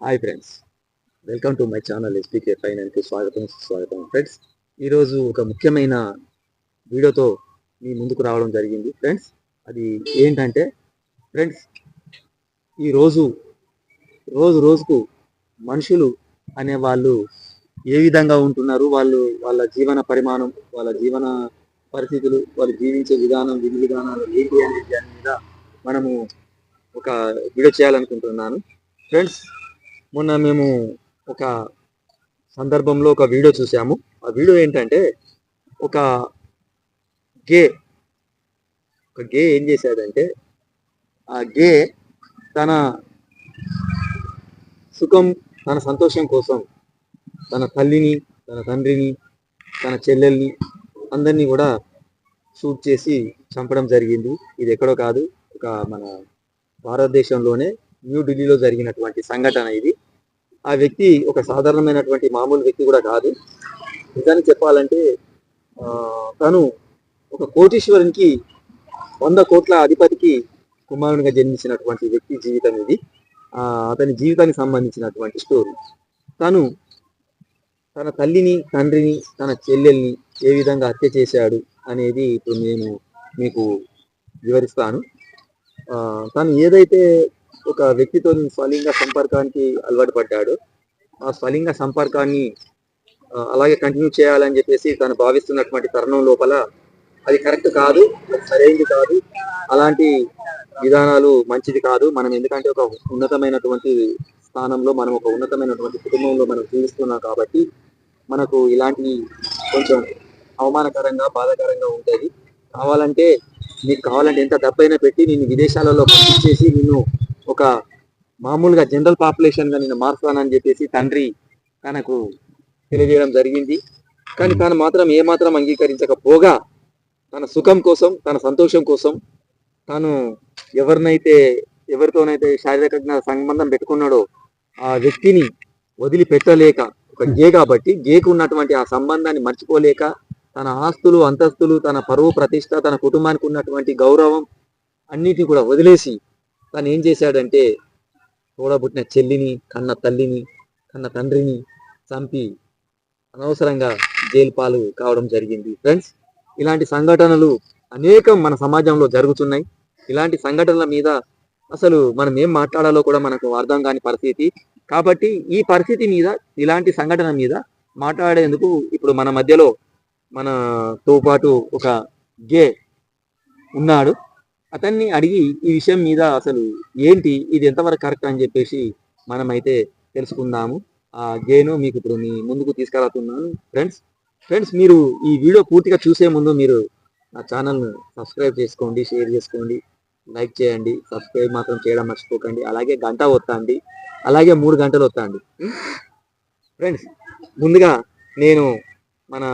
Hi friends welcome to my channel SPK ఫైనాన్స్కి స్వాగతం స్వాగతం friends ఈరోజు ఒక ముఖ్యమైన వీడియోతో మీ ముందుకు రావడం జరిగింది ఫ్రెండ్స్ అది ఏంటంటే ఫ్రెండ్స్ ఈరోజు రోజు రోజుకు మనుషులు అనే వాళ్ళు ఏ విధంగా ఉంటున్నారు? వాళ్ళు వాళ్ళ జీవన పరిమాణం వాళ్ళ జీవన పరిస్థితులు వాళ్ళు జీవించే విధానం విధి విధానాలు ఏంటి అనే దాని మీద మనము ఒక వీడియో చేయాలనుకుంటున్నాను. ఫ్రెండ్స్ మొన్న మేము ఒక సందర్భంలో ఒక వీడియో చూసాము. ఆ వీడియో ఏంటంటే ఒక గే ఒక గే ఏం చేశాడంటే ఆ గే తన సుఖం తన సంతోషం కోసం తన తల్లిని తన తండ్రిని తన చెల్లెల్ని అందరినీ కూడా షూట్ చేసి చంపడం జరిగింది. ఇది ఎక్కడో కాదు ఒక మన భారతదేశంలోనే న్యూఢిల్లీలో జరిగినటువంటి సంఘటన ఇది. ఆ వ్యక్తి ఒక సాధారణమైనటువంటి మామూలు వ్యక్తి కూడా కాదు. నిజానికి చెప్పాలంటే తను ఒక కోటీశ్వరునికి వంద కోట్ల అధిపతికి కుమారునిగా జన్మించినటువంటి వ్యక్తి జీవితం ఇది. అతని జీవితానికి సంబంధించినటువంటి స్టోరీ. తను తన తల్లిని తండ్రిని తన చెల్లెల్ని ఏ విధంగా హత్య చేశాడు అనేది ఇప్పుడు నేను మీకు వివరిస్తాను. ఆ, తను ఏదైతే ఒక వ్యక్తితో స్వలింగ సంపర్కానికి అలవాటు పడ్డాడు ఆ స్వలింగ సంపర్కాన్ని అలాగే కంటిన్యూ చేయాలని చెప్పేసి తను భావిస్తున్నటువంటి తరుణం లోపల అది కరెక్ట్ కాదు అది సరైనది కాదు. అలాంటి విధానాలు మంచిది కాదు. మనం ఎందుకంటే ఒక ఉన్నతమైనటువంటి స్థానంలో మనం ఒక ఉన్నతమైనటువంటి కుటుంబంలో మనం జీవిస్తున్నాం కాబట్టి మనకు ఇలాంటి కొంచెం అవమానకరంగా బాధాకరంగా ఉంటుంది కావాలంటే నీకు కావాలంటే ఎంత డబ్బైనా పెట్టి నేను విదేశాలలో పంపించేసి నిన్ను ఒక మామూలుగా జనరల్ పాపులేషన్గా నేను మారుస్తానని చెప్పేసి తండ్రి తనకు తెలియజేయడం జరిగింది. కానీ తాను మాత్రం ఏ మాత్రం అంగీకరించకపోగా తన సుఖం కోసం తన సంతోషం కోసం తాను ఎవరినైతే ఎవరితోనైతే శారీరకంగా సంబంధం పెట్టుకున్నాడో ఆ వ్యక్తిని వదిలిపెట్టలేక ఒక గే కాబట్టి గేకు ఉన్నటువంటి ఆ సంబంధాన్ని మర్చిపోలేక తన ఆస్తులు అంతస్తులు తన పరువు ప్రతిష్ట తన కుటుంబానికి ఉన్నటువంటి గౌరవం అన్నిటిని కూడా వదిలేసి తను ఏం చేశాడంటే తోడబుట్టిన చెల్లిని కన్న తల్లిని కన్న తండ్రిని చంపి అనవసరంగా జైలు పాలు కావడం జరిగింది. ఫ్రెండ్స్ ఇలాంటి సంఘటనలు అనేకం మన సమాజంలో జరుగుతున్నాయి. ఇలాంటి సంఘటనల మీద అసలు మనం ఏం మాట్లాడాలో కూడా మనకు అర్థం కాని పరిస్థితి. కాబట్టి ఈ పరిస్థితి మీద ఇలాంటి సంఘటన మీద మాట్లాడేందుకు ఇప్పుడు మన మధ్యలో మనతో పాటు ఒక గే ఉన్నాడు. అతన్ని అడిగి ఈ విషయం మీద అసలు ఏంటి ఇది ఎంతవరకు కరెక్ట్ అని చెప్పేసి మనమైతే తెలుసుకుందాము. ఆ గేను మీకు ఇప్పుడు మీ ముందుకు తీసుకెళ్తున్నాను ఫ్రెండ్స్ ఫ్రెండ్స్ మీరు ఈ వీడియో పూర్తిగా చూసే ముందు మీరు నా ఛానల్ను సబ్స్క్రైబ్ చేసుకోండి షేర్ చేసుకోండి లైక్ చేయండి సబ్స్క్రైబ్ మాత్రం చేయడం మర్చిపోకండి. అలాగే గంట వత్తండి అలాగే మూడు గంటలు వత్తండి ఫ్రెండ్స్ ముందుగా నేను మన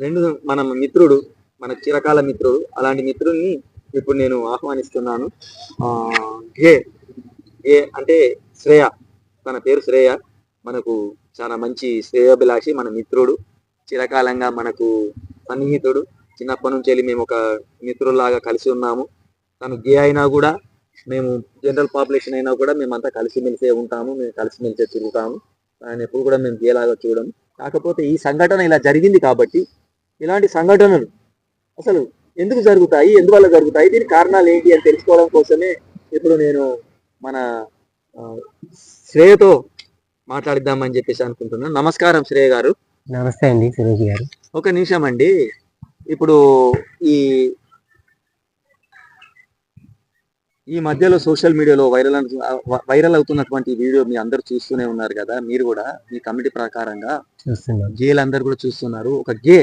రెండు మన మిత్రుడు మన చిరకాల మిత్రుడు. అలాంటి మిత్రుడిని ఇప్పుడు నేను ఆహ్వానిస్తున్నాను. గే గే అంటే శ్రేయ. తన పేరు శ్రేయ. మనకు చాలా మంచి శ్రేయోభిలాషి మన మిత్రుడు. చిరకాలంగా మనకు సన్నిహితుడు. చిన్నప్పటి నుంచి వెళ్ళి మేము ఒక మిత్రుల్లాగా కలిసి ఉన్నాము. తను గే అయినా కూడా మేము జనరల్ పాపులేషన్ అయినా కూడా మేమంతా కలిసిమెలిసే ఉంటాము. మేము కలిసిమెలిసే తిరుగుతాము. ఆయన ఎప్పుడు కూడా మేము గేలాగా చూడము. కాకపోతే ఈ సంఘటన ఇలా జరిగింది కాబట్టి ఇలాంటి సంఘటనలు అసలు ఎందుకు జరుగుతాయి? ఎందువల్ల జరుగుతాయి? దీని కారణాలు ఏంటి అని తెలుసుకోవడం కోసమే ఇప్పుడు నేను మన శ్రేయతో మాట్లాడిద్దామని చెప్పేసి అనుకుంటున్నాను నమస్కారం శ్రేయ గారు. నమస్తే అండి సురేష్ గారు. ఒక నిమిషం అండి. ఇప్పుడు ఈ ఈ మధ్యలో సోషల్ మీడియాలో వైరల్ వైరల్ అవుతున్నటువంటి వీడియో మీ అందరూ చూస్తూనే ఉన్నారు కదా. మీరు కూడా మీ కమిటీ ప్రకారంగా గేలు అందరు కూడా చూస్తున్నారు. ఒక గే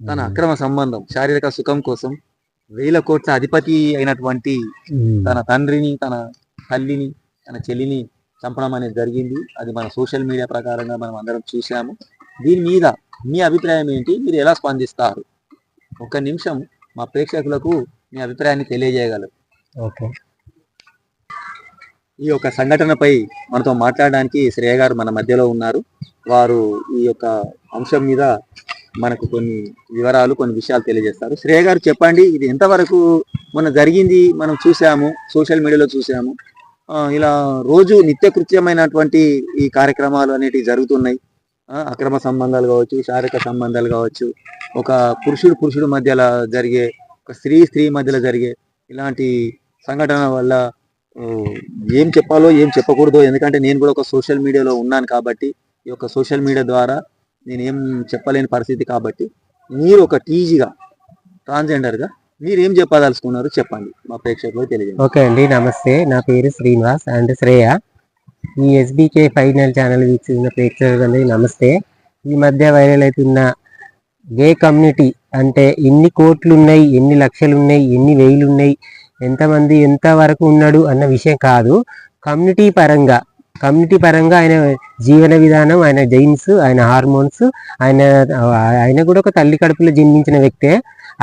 తన అక్రమ సంబంధం శారీరక సుఖం కోసం వేల కోట్ల అధిపతి అయినటువంటి. తన తండ్రిని తన తల్లిని తన చెల్లిని చంపడం అనేది జరిగింది. అది మన సోషల్ మీడియా ప్రకారంగా మనం అందరం చూసాము దీని మీద మీ అభిప్రాయం ఏంటి? మీరు ఎలా స్పందిస్తారు? ఒక నిమిషం మా ప్రేక్షకులకు మీ అభిప్రాయాన్ని తెలియజేయగలరు. ఓకే. ఈ యొక్క సంఘటనపై మనతో మాట్లాడడానికి శ్రేయ గారు మన మధ్యలో ఉన్నారు. వారు ఈ యొక్క అంశం మీద మనకు కొన్ని వివరాలు కొన్ని విషయాలు తెలియజేస్తారు. శ్రేయ గారు చెప్పండి ఇది ఎంతవరకు మన జరిగింది మనం చూసాము సోషల్ మీడియాలో చూసాము. ఇలా రోజు నిత్యకృత్యమైనటువంటి ఈ కార్యక్రమాలు అనేటివి జరుగుతున్నాయి. అక్రమ సంబంధాలు కావచ్చు శారీరక సంబంధాలు కావచ్చు ఒక పురుషుడు పురుషుడు మధ్యలో జరిగే ఒక స్త్రీ స్త్రీ మధ్యలో జరిగే ఇలాంటి సంఘటన వల్ల ఏం చెప్పాలో ఏం చెప్పకూడదు ఎందుకంటే నేను కూడా ఒక సోషల్ మీడియాలో ఉన్నాను కాబట్టి ఈ యొక్క సోషల్ మీడియా ద్వారా నేను చెప్పలేని పరిస్థితి కాబట్టి మీరు ఒక టీజీగా ట్రాన్స్జెండర్గా మీరు ఏం చెప్పదలుచుకున్నారు చెప్పండి మా ప్రేక్షకులకు తెలియజేయండి. ఓకే అండి నమస్తే. నా పేరు శ్రీనివాస్ అండ్ శ్రేయ. ఈ ఎస్బీకే ఫైనల్ ఛానల్ వీక్షిస్తున్న ప్రేక్షకులందరికీ నమస్తే. ఈ మధ్య వైరల్ అవుతున్న గే కమ్యూనిటీ అంటే ఎన్ని కోట్లు ఉన్నాయి ఎన్ని లక్షలు ఉన్నాయి ఎన్ని వేలు ఉన్నాయి ఎంతమంది ఎంత వరకు ఉన్నాడు అన్న విషయం కాదు. కమ్యూనిటీ పరంగా కమ్యూనిటీ పరంగా ఆయన జీవన విధానం ఆయన జైన్స్ ఆయన హార్మోన్స్ ఆయన ఆయన కూడా ఒక తల్లి కడుపులో జన్మించిన వ్యక్తే.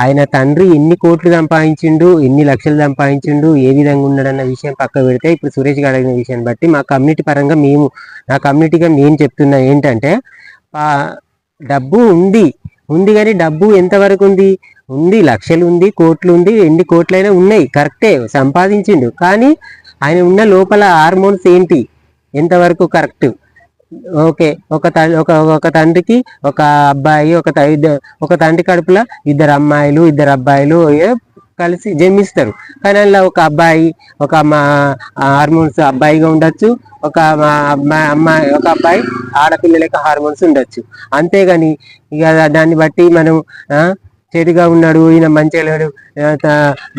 ఆయన తండ్రి ఎన్ని కోట్లు సంపాదించిండు ఎన్ని లక్షలు సంపాదించిండు ఏ విధంగా ఉన్నాడన్న విషయం పక్క పెడితే ఇప్పుడు సురేష్ గారు అడిగిన విషయాన్ని బట్టి మా కమ్యూనిటీ పరంగా మేము నా కమ్యూనిటీగా నేను చెప్తున్నా ఏంటంటే డబ్బు ఉంది. ఉంది కానీ డబ్బు ఎంతవరకు ఉంది? ఉంది లక్షలు ఉంది కోట్లు ఉంది ఎన్ని కోట్లైనా ఉన్నాయి. కరెక్టే సంపాదించిండు. కానీ ఆయన ఉన్న లోపల హార్మోన్స్ ఏంటి? ఎంతవరకు కరెక్ట్? ఓకే ఒక త- ఒక ఒక తండ్రికి ఒక అబ్బాయి ఒక త- ఒక తండ్రి కడుపులో ఇద్దరు అమ్మాయిలు ఇద్దరు అబ్బాయిలు కలిసి జన్మిస్తారు. కానీ అందులో ఒక అబ్బాయి ఒక మా హార్మోన్స్ అబ్బాయిగా ఉండొచ్చు ఒక మా అమ్మాయి అమ్మాయి ఒక అబ్బాయి ఆడపిల్లలకి హార్మోన్స్ ఉండొచ్చు. అంతేగాని ఇక దాన్ని బట్టి మనం చెడుగా ఉన్నాడు ఈయన మంచిగా లేడు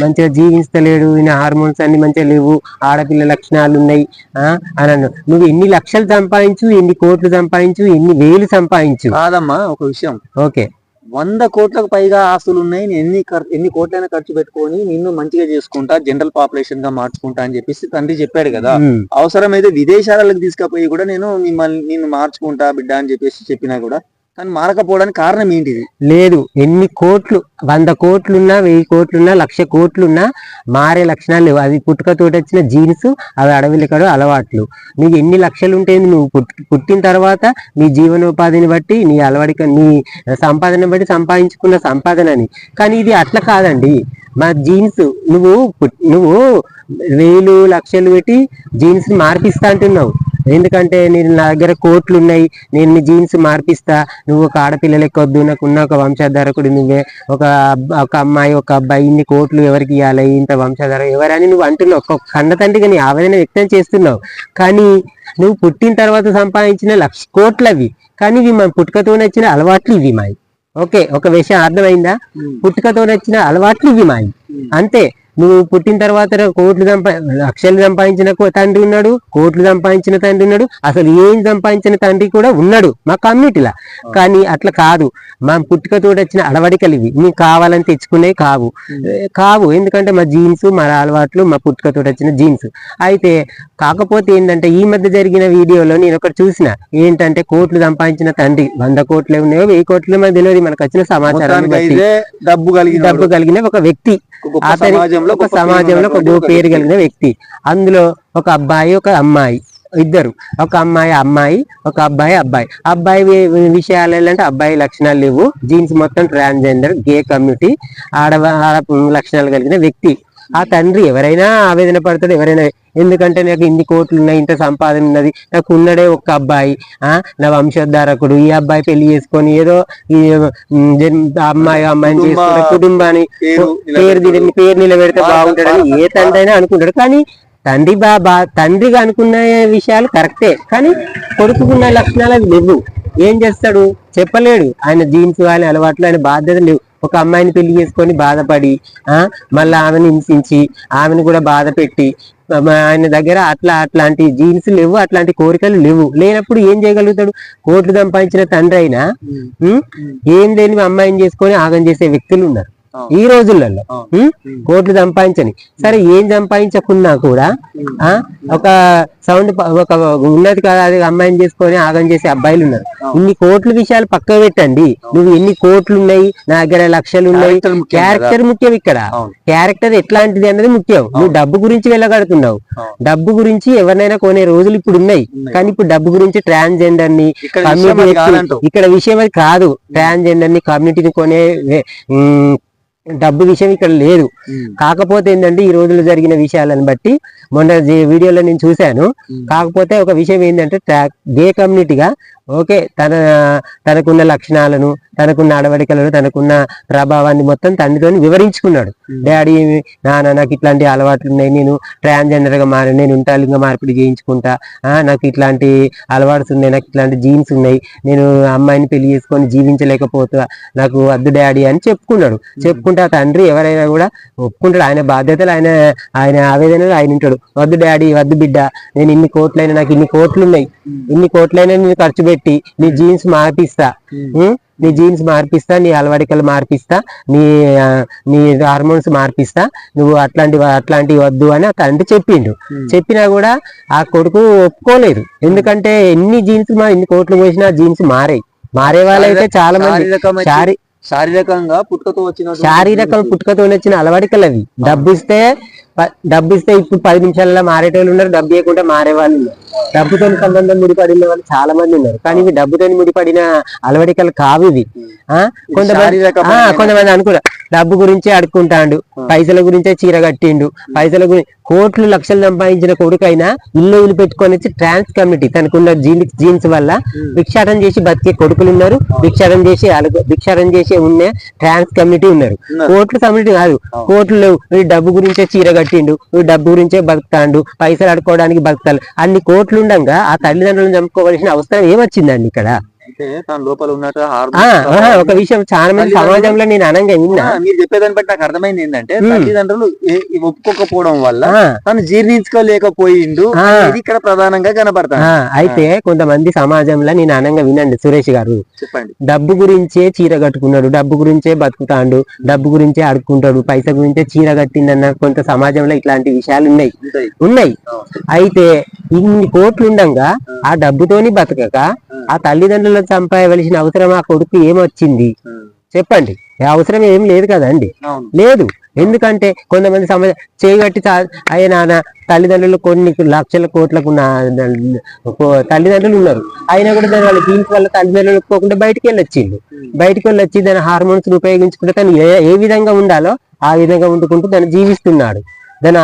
మంచిగా జీవిస్తలేడు ఈయన హార్మోన్స్ అన్ని మంచిగా లేవు ఆడపిల్ల లక్షణాలు ఉన్నాయి ఆ, అని అన్నాడు. నువ్వు ఎన్ని లక్షలు సంపాదించు ఎన్ని కోట్లు సంపాదించు ఎన్ని వేలు సంపాదించు? కాదమ్మా ఒక విషయం. ఓకే. వంద కోట్లకు పైగా ఆస్తులు ఉన్నాయి నేను ఎన్ని ఎన్ని కోట్లైనా ఖర్చు పెట్టుకొని నిన్ను మంచిగా చేసుకుంటా జనరల్ పాపులేషన్గా మార్చుకుంటా అని చెప్పేసి తండ్రి చెప్పాడు కదా. అవసరమైతే విదేశాలకు తీసుకుపోయి కూడా నేను మిమ్మల్ని నిన్ను మార్చుకుంటా బిడ్డ అని చెప్పేసి చెప్పినా కూడా కానీ మారకపోవడానికి కారణం ఏంటిది? లేదు. ఎన్ని కోట్లు వంద కోట్లున్నా వెయ్యి కోట్లున్నా లక్ష కోట్లున్నా మారే లక్షణాలు లేవు. అది పుట్టుకతోటి వచ్చిన జీన్స్ అవి అడవిలకడు అలవాట్లు. నీకు ఎన్ని లక్షలు ఉంటే నువ్వు పుట్టిన తర్వాత నీ జీవనోపాధిని బట్టి నీ అలవాడిక నీ సంపాదన బట్టి సంపాదించుకున్న సంపాదనని. కానీ ఇది అట్లా కాదండి. మా జీన్స్ నువ్వు నువ్వు వేలు లక్షలు పెట్టి జీన్స్ మార్పిస్తా అంటున్నావు. ఎందుకంటే నేను నా దగ్గర కోట్లు ఉన్నాయి నేను నీ జీన్స్ మార్పిస్తా నువ్వు ఒక ఆడపిల్ల నాకు ఉన్న ఒక వంశధారకుడు నువ్వే ఒక ఒక అమ్మాయి ఒక అబ్బాయి ఇన్ని కోట్లు ఎవరికి ఇవ్వాలి ఇంత వంశధార ఎవరని నువ్వు అంటున్నావు. ఒక కన్న తండ్రిగా నీ ఆవేదన వ్యక్తం చేస్తున్నావు. కానీ నువ్వు పుట్టిన తర్వాత సంపాదించిన లక్ష కోట్లు అవి. కానీ ఇవి మన పుట్టుకతో వచ్చిన అలవాట్లు ఇవి మాయి. ఓకే ఒక విషయం అర్థమైందా? పుట్టుకతో వచ్చిన అలవాట్లు ఇవి మాయి. అంతే. నువ్వు పుట్టిన తర్వాత కోట్లు సంపా లక్షలు సంపాదించిన తండ్రి ఉన్నాడు కోట్లు సంపాదించిన తండ్రి ఉన్నాడు అసలు ఏం సంపాదించిన తండ్రి కూడా ఉన్నాడు మా కమ్యూనిటీలో. కానీ అట్లా కాదు. మా పుట్టుకతో వచ్చిన అలవడికలు ఇవి. మీకు కావాలని తెచ్చుకునేవి కావు. కావు. ఎందుకంటే మా జీన్స్ మా అలవాట్లు మా పుట్టుకతో వచ్చిన జీన్స్. అయితే కాకపోతే ఏంటంటే ఈ మధ్య జరిగిన వీడియోలో నేను ఒకటి చూసిన. ఏంటంటే కోట్లు సంపాదించిన తండ్రి. వంద కోట్లు ఉన్నాయో వెయ్యి కోట్లు మనకు తెలియదు. మనకు వచ్చిన అయితే డబ్బు కలిగిన డబ్బు కలిగిన ఒక వ్యక్తి. అతని సమాజంలో ఒక సమాజంలో ఒక పేరు. కలిగిన వ్యక్తి. అందులో ఒక అబ్బాయి ఒక అమ్మాయి ఇద్దరు. ఒక అమ్మాయి అమ్మాయి ఒక అబ్బాయి అబ్బాయి. అబ్బాయి విషయాలు ఏంటంటే అబ్బాయి లక్షణాలు లేవు. జీన్స్ మొత్తం ట్రాన్స్జెండర్ గే కమ్యూనిటీ ఆడ ఆడ లక్షణాలు కలిగిన వ్యక్తి. ఆ తండ్రి ఎవరైనా ఆవేదన పడతాడు ఎవరైనా ఎందుకంటే నాకు ఇన్ని కోట్లు ఉన్నాయి ఇంత సంపాదన ఉన్నది నాకు ఉన్నడే ఒక్క అబ్బాయి ఆ నా వంశోద్ధారకుడు. ఈ అబ్బాయి పెళ్ళి చేసుకొని ఏదో ఈ అమ్మాయి అమ్మాయిని కుటుంబ చేసుకుని కుటుంబాన్ని పేరు పేరు నిలబెడితే బాగా- బాగుంటాడని ఏ తండ్రి అయినా అనుకుంటాడు. కానీ తండ్రి బా తండ్రిగా అనుకున్న విషయాలు కరెక్టే. కానీ కొడుకుకున్న లక్షణాలు అవి లేవు. ఏం చేస్తాడు? చెప్పలేడు. ఆయన జీన్స్ ఆయన అలవాట్లు ఆయన బాధ్యత లేవు. ఒక అమ్మాయిని పెళ్ళి చేసుకొని బాధపడి ఆ మళ్ళీ ఆమెను హింసించి ఆమెను కూడా బాధ పెట్టి ఆయన దగ్గర అట్లా అట్లాంటి జీన్స్ లేవు అట్లాంటి కోరికలు లేవు లేనప్పుడు ఏం చేయగలుగుతాడు కోట్లు సంపాదించిన తండ్రి అయినా? ఏం లేని అమ్మాయిని చేసుకొని ఆగం చేసే వ్యక్తులు ఉన్నారు. ఈ రోజులలో? కోట్లు సంపాదించని. సరే ఏం సంపాదించకున్నా కూడా ఆ ఒక సౌండ్ ఒక ఉన్నది కదా అది అమ్మాయిని చేసుకొని ఆగం చేసే అబ్బాయిలు ఉన్నారు. ఇన్ని కోట్ల విషయాలు పక్క పెట్టండి. నువ్వు ఎన్ని కోట్లు ఉన్నాయి? నా దగ్గర లక్షలు ఉన్నాయి. క్యారెక్టర్ ముఖ్యం ఇక్కడ. క్యారెక్టర్ ఎట్లాంటిది అన్నది ముఖ్యం. నువ్వు డబ్బు గురించి వెళ్ళగడుతున్నావు. డబ్బు గురించి ఎవరినైనా కొనే రోజులు ఇప్పుడు ఉన్నాయి. కానీ ఇప్పుడు డబ్బు గురించి ట్రాన్స్జెండర్ని ఇక్కడ విషయం కమ్యూనిటీ. ఇక్కడ విషయం అది కాదు. ట్రాన్స్జెండర్ని కమ్యూనిటీని కొనే డబ్బు విషయం ఇక్కడ లేదు. కాకపోతే ఏంటంటే ఈ రోజుల్లో జరిగిన విషయాలను బట్టి మొన్న వీడియోలో నేను చూశాను. కాకపోతే ఒక విషయం ఏంటంటే గే కమ్యూనిటీగా ఓకే తన తనకున్న లక్షణాలను తనకున్న అడవడికలను తనకున్న ప్రభావాన్ని మొత్తం తండ్రితో వివరించుకున్నాడు. డాడీ నాన్న నాకు ఇట్లాంటి అలవాట్లు ఉన్నాయి. నేను ట్రాన్స్జెండర్గా మారి నేను ఉంటాలింగ మార్పిడి చేయించుకుంటా. ఆ, నాకు ఇట్లాంటి అలవాట్స్ ఉన్నాయి. నాకు ఇట్లాంటి జీన్స్ ఉన్నాయి. నేను అమ్మాయిని పెళ్ళి చేసుకొని జీవించలేకపోతా నాకు వద్దు డాడీ అని చెప్పుకున్నాడు. చెప్పుకుంటే ఆ తండ్రి ఎవరైనా కూడా ఒప్పుకుంటాడు. ఆయన బాధ్యతలు ఆయన ఆయన ఆవేదనలు ఆయన ఉంటాడు. వద్దు డాడీ వద్దు బిడ్డ. నేను ఇన్ని కోట్లైనా నాకు ఇన్ని కోట్లు ఉన్నాయి ఇన్ని కోట్లైనా నేను ఖర్చు పెట్టి నీ జీన్స్ మార్పిస్తా? నీ జీన్స్ మార్పిస్తా నీ అలవాడికలు మార్పిస్తా నీ నీ హార్మోన్స్ మార్పిస్తా. నువ్వు అట్లాంటి అట్లాంటివి వద్దు అని ఆ తండ్రి చెప్పిండు. చెప్పినా కూడా ఆ కొడుకు ఒప్పుకోలేదు. ఎందుకంటే ఎన్ని జీన్స్ మా ఎన్ని కోట్లు పోసినా జీన్స్ మారాయి. మారే వాళ్ళైతే చాలా మంది. శారీరకంగా పుట్టుకతో వచ్చిన శారీరక పుట్టుకతో వచ్చిన అలవాడికలు అవి డబ్బు ఇస్తే డబ్బు ఇస్తే ఇప్పుడు పది నిమిషాలలో మారేటోళ్ళు ఉన్నారు. డబ్బు ఇవ్వకుండా మారే వాళ్ళు ఉన్నారు. డబ్బుతో సంబంధం ముడిపడిన వాళ్ళు చాలా మంది ఉన్నారు. కానీ ఇవి డబ్బుతో ముడిపడిన అలవాడికలు కావు ఇవి. ఆ? కొంతమంది కొంతమంది అనుకున్నారు డబ్బు గురించి అడుక్కుంటాండు. పైసల గురించే చీర కట్టిండు. పైసల గురించి కోట్లు లక్షలు సంపాదించిన కొడుకైనా ఇల్లు ఇల్లు పెట్టుకొని వచ్చి ట్రాన్స్ కమ్యూనిటీ తనకున్న జీన్ జీన్స్ వల్ల భిక్షాటం చేసి బతికే కొడుకులు ఉన్నారు భిక్షాటం చేసి భిక్షాటం చేసి ఉన్న ట్రాన్స్ కమ్యూనిటీ ఉన్నారు. కోట్లు కమ్యూనిటీ కాదు. కోట్లు లేవు. డబ్బు గురించే చీర కట్టిండు. డబ్బు గురించే బతుకుతాండు. పైసలు అడుకోవడానికి బతుకుతాడు అన్ని కోట్లు ఉండగా ఆ తల్లిదండ్రులను చంపుకోవాల్సిన అవసరం ఏమొచ్చిందండి ఇక్కడ? అంటే తన లోపల ఉన్నట్టు ఒక విషయం చాలా మంది సమాజంలో నేను అనంగా విన్నా. మీరు చెప్పేదాన్ని బట్టి నాకు అర్థమైంది ఏంటంటే. తల్లిదండ్రులు ఒప్పుకోకపోవడం వల్ల తను జీర్ణించుకోలేకపోయిండు. ఇది ఇక్కడ ప్రధానంగా కనపడతాను ఆ, అయితే కొంతమంది సమాజంలో నేను అనంగా వినండి సురేష్ గారు. చెప్పండి. డబ్బు గురించే చీర కట్టుకున్నాడు డబ్బు గురించే బతుకుతాండు డబ్బు గురించే అడుక్కుంటాడు పైస గురించే చీర కట్టిందన్న కొంత సమాజంలో ఇట్లాంటి విషయాలు ఉన్నాయి. ఉన్నాయి. అయితే ఇన్ని కోట్లు ఉండంగా ఆ డబ్బుతోని బతకక ఆ తల్లిదండ్రులను చంపేయవలసిన అవసరం ఆ కొడుకు ఏమొచ్చింది. చెప్పండి. అవసరం ఏం లేదు కదండి లేదు. ఎందుకంటే కొంతమంది సమాజ చేయగట్టి అయ్యే నాన్న తల్లిదండ్రులు కొన్ని లక్షల కోట్లకు తల్లిదండ్రులు ఉన్నారు. అయినా కూడా దాని వాళ్ళ జీన్స్ వల్ల తల్లిదండ్రులు ఒప్పుకోకుండా బయటికి వెళ్ళొచ్చిండు. బయటికి వెళ్ళొచ్చి దాని హార్మోన్స్ ఉపయోగించుకుంటే తను ఏ ఏ విధంగా ఉండాలో ఆ విధంగా వండుకుంటూ దాన్ని జీవిస్తున్నాడు. దాని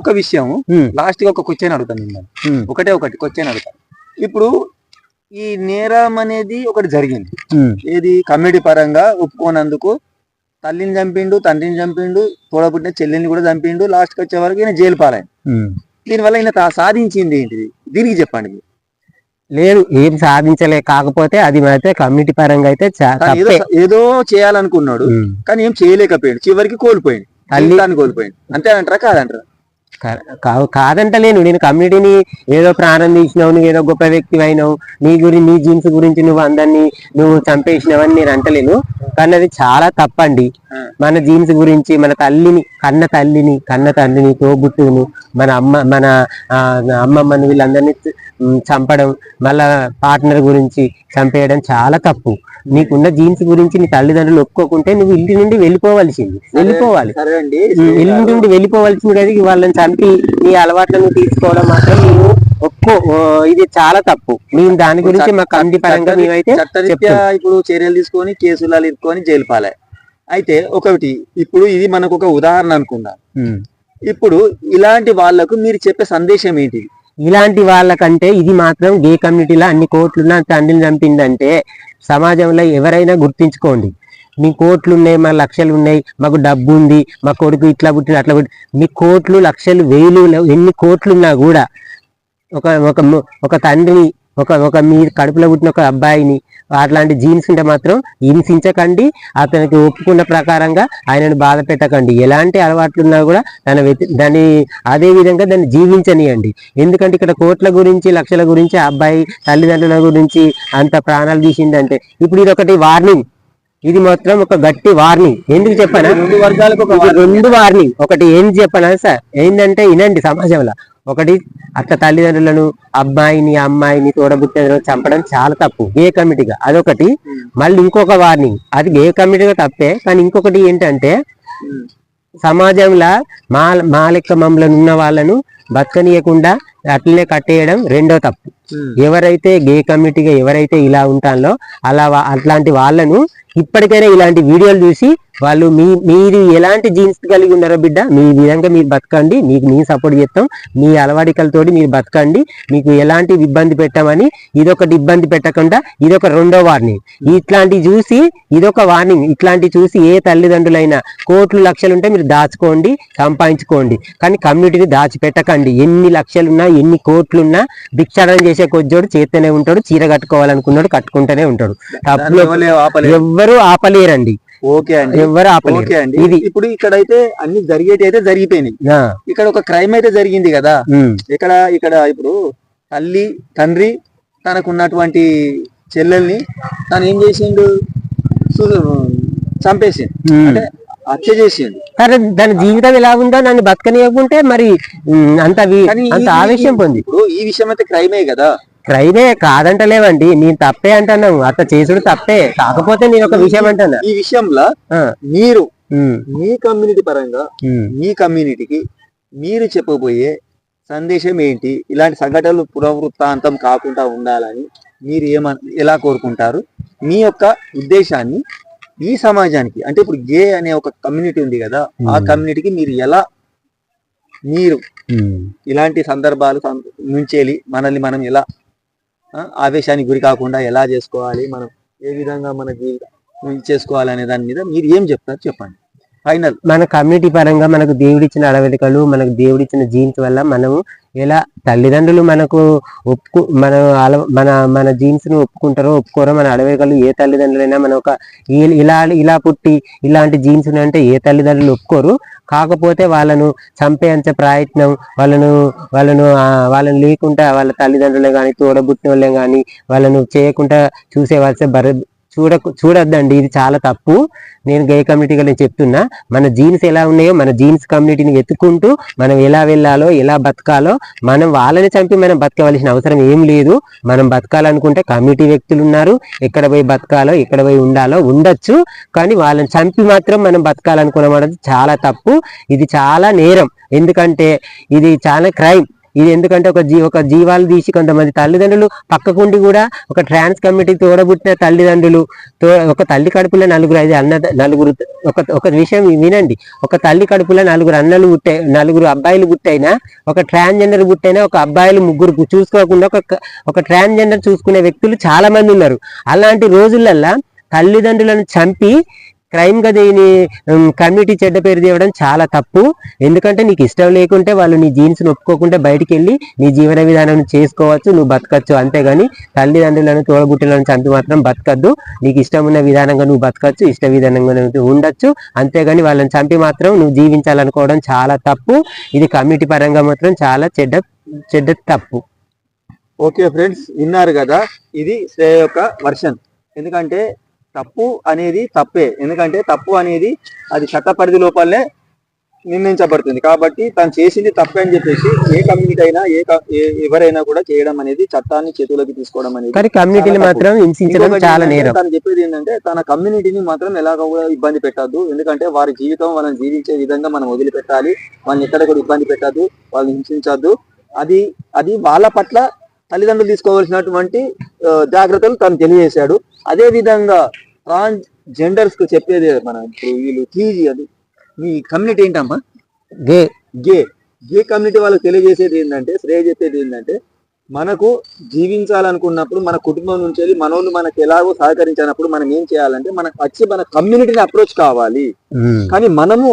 ఒక విషయం లాస్ట్గా ఒక క్వశ్చన్ అడుగుతాను ఒకటే ఒకటి క్వశ్చన్ అడుగుతాను. ఇప్పుడు ఈ నేరం అనేది ఒకటి జరిగింది. ఏది కమ్యూనిటీ పరంగా ఒప్పుకోనందుకు తల్లిని చంపిండు తండ్రిని చంపిండు తోడపుట్టిన చెల్లిని కూడా చంపిండు లాస్ట్కి వచ్చే వరకు ఈయన జైలు ఉమ్. దీనివల్ల ఈయన తా- సాధించింది ఏంటిది? దీనికి చెప్పండి మీరు. లేదు ఏం సాధించలే కాకపోతే అది అయితే కమ్యూనిటీ పరంగా అయితే ఏదో చేయాలనుకున్నాడు. కానీ ఏం చేయలేకపోయాడు. చివరికి కోల్పోయాడు. తల్లి- కోల్పోయాడు. అంతే అంటారా? కాదంటారా? కా- కా- కాదంటలేను. నేను కమ్యూనిటీని ఏదో ప్రాణం తీసినావు నువ్వు ఏదో గొప్ప వ్యక్తి అయినావు నీ గురించి నీ జీన్స్ గురించి నువ్వు అందరినీ నువ్వు చంపేసినావని నేను అంటలేను. కానీ అది చాలా తప్పండి. మన జీన్స్ గురించి మన తల్లిని కన్న తల్లిని కన్న తండ్రిని తోబుట్టును మన అమ్మ మన ఆ, అమ్మమ్మని వీళ్ళందరినీ చంపడం మళ్ళా పార్ట్నర్ గురించి చంపేయడం చాలా తప్పు. నీకున్న జీన్స్ గురించి నీ తల్లిదండ్రులు ఒప్పుకోకుంటే నువ్వు ఇంటి నుండి వెళ్ళిపోవలసింది. వెళ్ళిపోవాలి. ఇల్లు నుండి వెళ్ళిపోవాల్సింది కదా వాళ్ళని చంపి నీ అలవాట్లను తీసుకోవడం మాత్రం నీవు ఒక్కో ఓ, ఇది చాలా తప్పు. మేము దాని గురించి మా కమిటీ పరంగా మేమైతే. ఇప్పుడు చర్యలు తీసుకొని కేసులు ఇరుక్కొని జైలు పాలే అయితే ఒకటి ఇప్పుడు ఇది మనకు ఒక ఉదాహరణ అనుకుందాం. ఇప్పుడు ఇలాంటి వాళ్ళకు మీరు చెప్పే సందేశం ఏంటి ఇలాంటి వాళ్ళకంటే ఇది మాత్రం గే కమ్యూనిటీలో అన్ని కోట్లున్న తండ్రిని చంపిందంటే సమాజంలో ఎవరైనా గుర్తించుకోండి. మీ కోట్లు ఉన్నాయి మా లక్షలు ఉన్నాయి మాకు డబ్బు ఉంది మా కొడుకు ఇట్లా పుట్టిన అట్లా పుట్టి మీ కోట్లు లక్షలు వేలు ఎన్ని కోట్లు ఉన్నా కూడా ఒక ఒక ఒక తండ్రిని ఒక ఒక మీ కడుపులో పుట్టిన ఒక అబ్బాయిని అట్లాంటి జీన్స్ ఉంటే మాత్రం హింసించకండి అతనికి ఒప్పుకున్న ప్రకారంగా ఆయనను బాధ పెట్టకండి. ఎలాంటి అలవాట్లు ఉన్నా కూడా తన వ్యతి దాన్ని అదే విధంగా దాన్ని జీవించనియండి. ఎందుకంటే ఇక్కడ కోట్ల గురించి లక్షల గురించి అబ్బాయి తల్లిదండ్రుల గురించి అంత ప్రాణాలు తీసిందంటే ఇప్పుడు ఇది ఒకటి వార్నింగ్. ఇది మాత్రం ఒక గట్టి వార్నింగ్. ఎందుకు చెప్పనా? రెండు వర్గాలకు రెండు వార్నింగ్. ఒకటి ఏం చెప్పనా సార్? ఏంటంటే వినండి సమాజంలో. ఒకటి అక్క తల్లిదండ్రులను అబ్బాయిని అమ్మాయిని తోడబుట్టిన చంపడం చాలా తప్పు ఏ కమిటీగా? అదొకటి. మళ్ళీ ఇంకొక వార్నింగ్. అది ఏ కమిటీగా తప్పే కానీ ఇంకొకటి ఏంటంటే సమాజంలో మా మా లెక్క ఉన్న వాళ్ళను బతకనీయకుండా అట్లనే కట్టేయడం రెండో తప్పు. ఎవరైతే గే కమ్యూనిటీగా ఎవరైతే ఇలా ఉంటారో అలా అట్లాంటి వాళ్ళను ఇప్పటికైనా ఇలాంటి వీడియోలు చూసి వాళ్ళు మీ మీరు ఎలాంటి జీన్స్ కలిగి ఉన్నారో బిడ్డ మీ విధంగా మీరు బతకండి మీకు మీ సపోర్ట్ చేస్తాం మీ అలవాటికలతోటి మీరు బతకండి మీకు ఎలాంటి ఇబ్బంది పెట్టమని ఇదొకటి ఇబ్బంది పెట్టకుండా ఇదొక రెండో వార్నింగ్. ఇట్లాంటివి చూసి ఇదొక వార్నింగ్. ఇట్లాంటివి చూసి ఏ తల్లిదండ్రులైనా కోట్లు లక్షలు ఉంటే మీరు దాచుకోండి సంపాదించుకోండి. కానీ కమ్యూనిటీని దాచిపెట్టకండి. ఎన్ని లక్షలున్నా ఎన్ని కోట్లున్నా భిక్షాటన చేసి కొజ్జోడు చేస్తూనే ఉంటాడు చీర కట్టుకోవాలనుకున్నాడు కట్టుకుంటూనే ఉంటాడు. తప్పులో ఎవ్వరూ ఆపలేరండి. ఓకే అండి. ఎవ్వరు ఓకే అండి. ఇది ఇప్పుడు ఇక్కడైతే అన్ని జరిగేటి అయితే జరిగిపోయినాయి. ఇక్కడ ఒక క్రైమ్ అయితే జరిగింది కదా. ఇక్కడ ఇక్కడ ఇప్పుడు తల్లి తండ్రి తనకు ఉన్నటువంటి చెల్లెల్ని తను ఏం చేసిండు? సు- చంపేసిండు. ఉమ్. అంటే హత్య చేసిండు సరే దాని జీవితం ఎలా ఉందో నన్ను బతకనియకుంటే మరి అంత అంత ఆవేశం పొంది. ఇప్పుడు ఈ విషయం అయితే క్రైమే కదా. క్రైమే కాదంటలేవండి నేను తప్పే అంటున్నాను. అట్లా చేసుడు తప్పే. కాకపోతే నేను ఒక విషయం అంటున్నా. ఈ విషయంలో మీరు మీ కమ్యూనిటీ పరంగా. మీ కమ్యూనిటీకి మీరు చెప్పబోయే సందేశం ఏంటి? ఇలాంటి సంఘటనలు పునవృత్తాంతం కాకుండా ఉండాలని మీరు ఏమ ఎలా కోరుకుంటారు? మీ యొక్క ఉద్దేశాన్ని ఈ సమాజానికి అంటే ఇప్పుడు గే అనే ఒక కమ్యూనిటీ ఉంది కదా ఆ. కమ్యూనిటీకి మీరు ఎలా మీరు. ఇలాంటి సందర్భాలు నుంచేలి మనల్ని మనం ఎలా ఆవేశానికి గురి కాకుండా ఎలా చేసుకోవాలి మనం ఏ విధంగా మన జీవితం చేసుకోవాలి అనే దాని మీద మీరు ఏం చెప్తారు చెప్పండి ఫైనల్ మన కమ్యూనిటీ పరంగా మనకు దేవుడిచ్చిన అడవలికలు మనకు దేవుడిచ్చిన జీన్స్ వల్ల మనము ఎలా తల్లిదండ్రులు మనకు ఒప్పుకు మన మన మన జీన్స్ను ఒప్పుకుంటారో ఒప్పుకోరో మన అడవేగలు ఏ తల్లిదండ్రులైనా మన ఒక ఇలా ఇలా పుట్టి ఇలాంటి జీన్స్ అంటే ఏ తల్లిదండ్రులు ఒప్పుకోరు. కాకపోతే వాళ్ళను చంపేంత ప్రయత్నం వాళ్ళను వాళ్ళను వాళ్ళని లేకుండా వాళ్ళ తల్లిదండ్రులే కానీ తోడబుట్టిన వాళ్ళే కానీ వాళ్ళను చేయకుండా చూసే వాళ్ళే బర చూడ చూడొద్దండి ఇది చాలా తప్పు. నేను గే కమ్యూనిటీగా నేను చెప్తున్నా మన జీన్స్ ఎలా ఉన్నాయో మన జీన్స్ కమ్యూనిటీని వెతుక్కుంటూ మనం ఎలా వెళ్ళాలో ఎలా బతకాలో మనం వాళ్ళని చంపి మనం బతకవలసిన అవసరం ఏం లేదు. మనం బతకాలనుకుంటే కమ్యూనిటీ వ్యక్తులు ఉన్నారు. ఎక్కడ పోయి బతకాలో ఎక్కడ పోయి ఉండాలో ఉండొచ్చు. కానీ వాళ్ళని చంపి మాత్రం మనం బతకాలనుకున్నాం చాలా తప్పు. ఇది చాలా నేరం. ఎందుకంటే ఇది చాలా క్రైమ్. ఇది ఎందుకంటే ఒక జీ ఒక జీవాలు తీసి కొంతమంది తల్లిదండ్రులు పక్కకుండి కూడా ఒక ట్రాన్స్ కమ్యూనిటీ తోడబుట్టిన తల్లిదండ్రులు తో ఒక తల్లి కడుపులో నలుగురు ఐదు అన్న నలుగురు ఒక ఒక విషయం వినండి. ఒక తల్లి కడుపులో నలుగురు అన్నలు పుట్టే నలుగురు అబ్బాయిలు పుట్టైనా ఒక ట్రాన్స్జెండర్ పుట్టైనా ఒక అబ్బాయిలు ముగ్గురు చూసుకోకుండా ఒక ఒక ట్రాన్స్జెండర్ చూసుకునే వ్యక్తులు చాలా మంది ఉన్నారు. అలాంటి రోజులల్లా తల్లిదండ్రులను చంపి క్రైమ్గా దీని కమ్యూనిటీ చెడ్డ పేరు తేవడం చాలా తప్పు. ఎందుకంటే నీకు ఇష్టం లేకుంటే వాళ్ళు నీ జీన్స్ ఒప్పుకోకుంటే బయటికి వెళ్ళి నీ జీవన విధానం చేసుకోవచ్చు నువ్వు బతకచ్చు అంతేగాని తల్లిదండ్రులను తోడబుట్టలను చంపి మాత్రం బతకద్దు. నీకు ఇష్టం ఉన్న విధానంగా నువ్వు బతకచ్చు ఇష్ట విధానంగా నువ్వు ఉండొచ్చు. అంతేగాని వాళ్ళని చంపి మాత్రం నువ్వు జీవించాలనుకోవడం చాలా తప్పు. ఇది కమ్యూనిటీ పరంగా మాత్రం చాలా చెడ్డ చెడ్డ తప్పు. ఓకే ఫ్రెండ్స్ విన్నారు కదా? ఇది శ్రేయ యొక్క వర్షన్. ఎందుకంటే తప్పు అనేది తప్పే. ఎందుకంటే తప్పు అనేది అది చట్ట పరిధి లోపలనే నిర్ణయించబడుతుంది. కాబట్టి తను చేసింది తప్పే అని చెప్పేసి ఏ కమ్యూనిటీ అయినా ఏ ఎవరైనా కూడా చేయడం అనేది చట్టాన్ని చేతుల్లోకి తీసుకోవడం అనేది కానీ కమ్యూనిటీని మాత్రం హింసించడం చాలా నేరం. తను చెప్పేది ఏంటంటే తన కమ్యూనిటీని మాత్రం ఎలాగో కూడా ఇబ్బంది పెట్టద్దు. ఎందుకంటే వారి జీవితం వాళ్ళని జీవించే విధంగా మనం వదిలిపెట్టాలి. వాళ్ళని ఎక్కడ కూడా ఇబ్బంది పెట్టద్దు. వాళ్ళని హింసించద్దు. అది అది వాళ్ళ పట్ల తల్లిదండ్రులు తీసుకోవాల్సినటువంటి జాగ్రత్తలు తను తెలియజేశాడు. అదే విధంగా ట్రాన్స్ జెండర్స్కు చెప్పేది మన ఇప్పుడు వీళ్ళు టీజీ అది. మీ కమ్యూనిటీ ఏంటమ్మా? గే. గే. గే కమ్యూనిటీ వాళ్ళకి తెలియజేసేది ఏంటంటే శ్రేయ చెప్పేది ఏంటంటే మనకు జీవించాలనుకున్నప్పుడు మన కుటుంబం నుంచి వెళ్ళి మనోళ్ళు మనకు ఎలాగో సహకరించినప్పుడు మనం ఏం చేయాలంటే మనకు వచ్చి మన కమ్యూనిటీని అప్రోచ్ కావాలి. కానీ మనము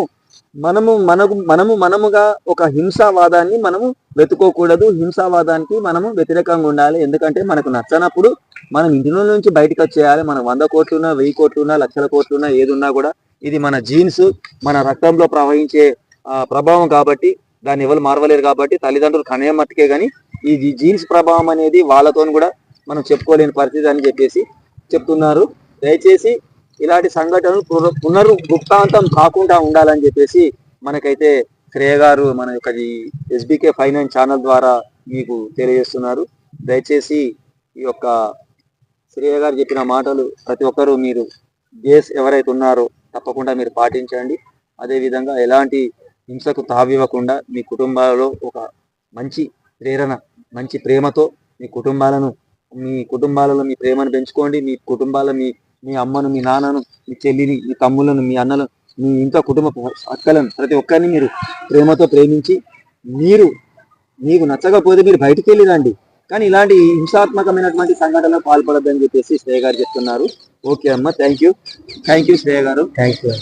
మనము మనకు మనము మనముగా ఒక హింసావాదాన్ని మనము వెతుకోకూడదు. హింసావాదానికి మనము వ్యతిరేకంగా ఉండాలి. ఎందుకంటే మనకు నచ్చనప్పుడు మనం ఇంటి నుంచి బయటకు వచ్చేయాలి. మనం వంద కోట్లున్నా వెయ్యి కోట్లున్నా లక్షల కోట్లున్నా ఏది ఉన్నా కూడా ఇది మన జీన్స్ మన రక్తంలో ప్రవహించే ప్రభావం కాబట్టి దాన్ని ఎవరు మారవలేరు కాబట్టి తల్లిదండ్రులు కనే మట్టుకే కానీ ఈ జీన్స్ ప్రభావం అనేది వాళ్ళతో కూడా మనం చెప్పుకోలేని పరిస్థితి అని చెప్పేసి చెప్తున్నారు. దయచేసి ఇలాంటి సంఘటనలు పునరు గుప్తాంతం కాకుండా ఉండాలని చెప్పేసి మనకైతే శ్రేయ గారు మన యొక్క ఈ ఎస్బికే ఫైనాన్స్ ఛానల్ ద్వారా మీకు తెలియజేస్తున్నారు. దయచేసి ఈ యొక్క శ్రేయ గారు చెప్పిన మాటలు ప్రతి ఒక్కరూ మీరు గేస్ ఎవరైతే ఉన్నారో తప్పకుండా మీరు పాటించండి. అదేవిధంగా ఎలాంటి హింసకు తావివ్వకుండా మీ కుటుంబాలలో ఒక మంచి ప్రేరణ మంచి ప్రేమతో మీ కుటుంబాలను మీ కుటుంబాలలో మీ ప్రేమను పెంచుకోండి. మీ కుటుంబాల మీ మీ అమ్మను మీ నాన్నను మీ చెల్లిని మీ తమ్ములను మీ అన్నలను మీ ఇంకా కుటుంబ అక్కలను ప్రతి ఒక్కరిని మీరు ప్రేమతో ప్రేమించి మీరు మీకు నచ్చకపోతే మీరు బయటికి వెళ్ళి రండి కానీ ఇలాంటి హింసాత్మకమైనటువంటి సంఘటనలో పాల్పడద్దని చెప్పేసి శ్రేయ గారు చెప్తున్నారు. ఓకే అమ్మ thank you thank you Shreya గారు. Thank you